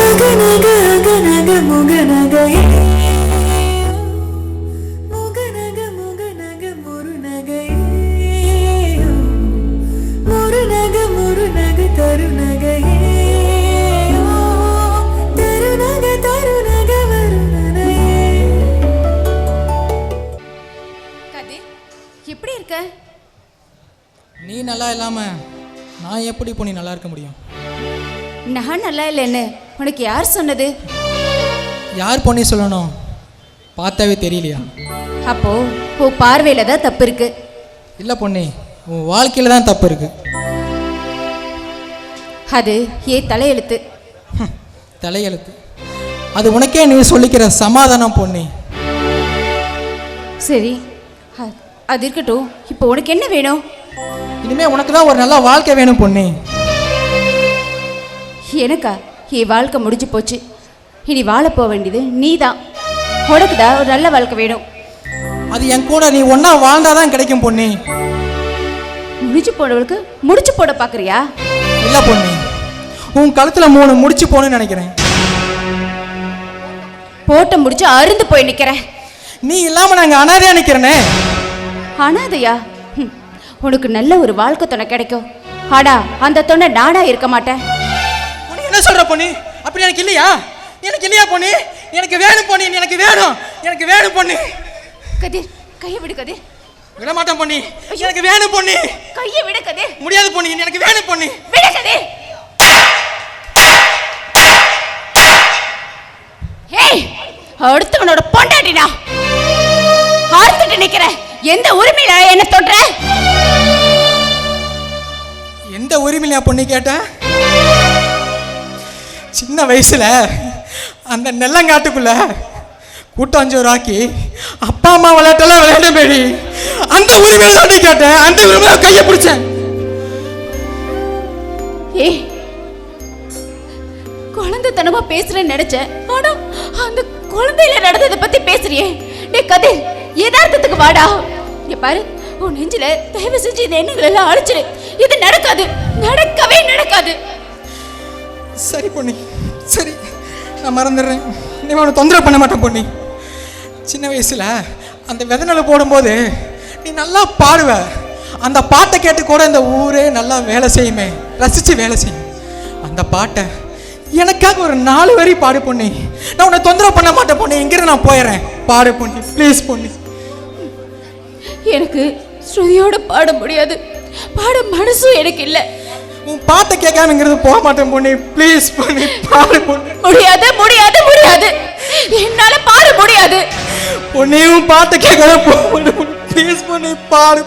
அகநக அகநக முகநகையே முகநக முகநக முருநகையே முருநக முருநக தருநகையே எப்படி இருக்க? நீ நல்லா இல்லாம நான் எப்படி இப்போ நீ நல்லா இருக்க முடியும்? நான் நல்லா இல்லைன்னு உனக்கு யார் சொன்னது? யார் பொண்ணி சொல்லணும்? பார்த்தாவே தெரியலையா? அப்போ உன் பார்வையில தான் தப்பு இருக்கு. இல்லை பொண்ணி உன் வாழ்க்கையில் தான் தப்பு இருக்கு. அது ஏ தலையெழுத்து? ஹம், தலையெழுத்து. அது உனக்கே நீ சொல்லிக்கிற சமாதானம் பொண்ணி. சரி அ- அது இருக்கட்டும். இப்போ உனக்கு என்ன வேணும்? இனிமே உனக்கு தான் ஒரு நல்ல வாழ்க்கை வேணும் பொண்ணி. எனக்கா? என் வாழ்க்கை முடிஞ்சு போச்சு. இனி வாழ போக வேண்டியது நீ தான் உனக்கு தான் ஒரு நல்ல வாழ்க்கை வேணும். அது என் கூட நீ ஒன்றா வாழ்ந்தாதான் கிடைக்கும் பொண்ணி முடிச்சு போனவளுக்கு முடிச்சு போட பார்க்குறியா இல்லை பொண்ணி உன் கழுத்தில் மூணு முடிச்சு போகணும்னு நினைக்கிறேன். போட்ட முடிச்சு அருந்து போய் நிற்கிறேன் நீ இல்லாமல் நாங்கள் அனாதையாக நிற்கிறேனே அனாதையா? உனக்கு நல்ல ஒரு வாழ்க்கை துணை கிடைக்கும். ஆடா அந்த துணை நானா இருக்க மாட்டேன். என்ன சொல்ற பொண்ணி? அப்படி எனக்கு இல்லையா? எனக்கு இல்லையா பொண்ணி? எனக்கு வேணும் பொண்ணி எனக்கு வேணும் எனக்கு வேணும் பொண்ணி. கதிர் கையை விடு கதிர். விட மாட்டேன் பொண்ணி எனக்கு வேணும் பொண்ணி. கையை விடு கதிர். முடியாது பொண்ணி எனக்கு வேணும் பொண்ணி. விடு கதிர். ஏய் அடுத்தவனோட பொண்டாட்டினா ஆர்த்துட்டு நிக்கிற எந்த உரிமையில என்ன தொடுற எந்த உரிமையிலையா பொண்ணி கேட்ட சின்ன வயசுல அந்த நெல்லங்காட்டுக்குள்ள கூட்டாஞ்சோராக்கி அப்பா அம்மா விளையாட்டெல்லாம் விளையாடபடி அந்த உரிமையில தான் கேட்டேன். அந்த உரிமையில கையை பிடிச்சேன். ஏய் குழந்தைத்தனமா பேசுறேன்னு நினைச்சேன். ஆனா அந்த குழந்தையில நடந்ததை பத்தி பேசுறியே. டே கதிர் யதார்த்தத்துக்கு வாடா. இங்க பாரு உன் நெஞ்சில தயவு செஞ்சு இந்த எண்ணங்கள் எல்லாம் அழிச்சிரு. இது நடக்காது. நடக்கவே நடக்காது. சரி பொண்ணு சரி நான் மறந்துடுறேன். நீ அவனை தொந்தரவு பண்ண மாட்டேன் பொண்ணு. சின்ன வயசில் அந்த விதநெல் போடும்போது நீ நல்லா பாடுவ. அந்த பாட்டை கேட்டு கூட இந்த ஊரே நல்லா வேலை செய்யுமே. ரசித்து வேலை செய்யும். அந்த பாட்டை எனக்காக ஒரு நாலு வரி பாடு பொண்ணு. நான் உன்னை தொந்தரவு பண்ண மாட்டேன் பொண்ணு. இங்கிருந்து நான் போயிடுறேன். பாடு பொண்ணு ப்ளீஸ் பொண்ணு. எனக்கு ஸ்ருதியோட பாட முடியாது. பாட மனசும் எனக்கு இல்லை. உன் பாட்டை கேட்காம இங்கிருந்து போக மாட்டேன் பொண்ணி. ப்ளீஸ் பொண்ணி பாடு பொண்ணி. முடியாது முடியாது முடியாது. என்னால பாட முடியாது. பொண்ணி உன் பாட்டை கேட்காம போக மாட்டேன் ப்ளீஸ் பொண்ணி பாடு.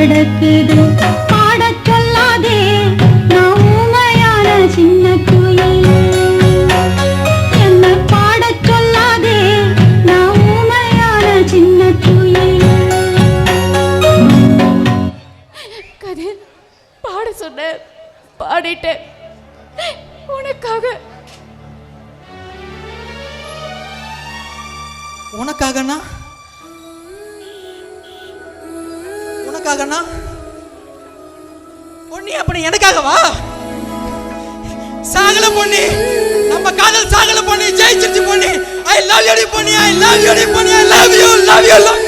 ஆடி கிடக்குது. பாடச் சொல்லாதே நான் ஊமையான சின்ன குயில். என்ன பாடச் சொல்லாதே நான் ஊமையான சின்ன குயில். கதிர் பாட சொன்ன பாடிட்டேன். உனக்காக. உனக்காகனா? உனக்காகனா? பொன்னி அப்படி எனக்காகவா சாகல பொண்ணி நம்ம காதல் சாகல Ponni ஜெயிச்சிருச்சு Ponni I love you Ponni I love you Ponni I love you love you love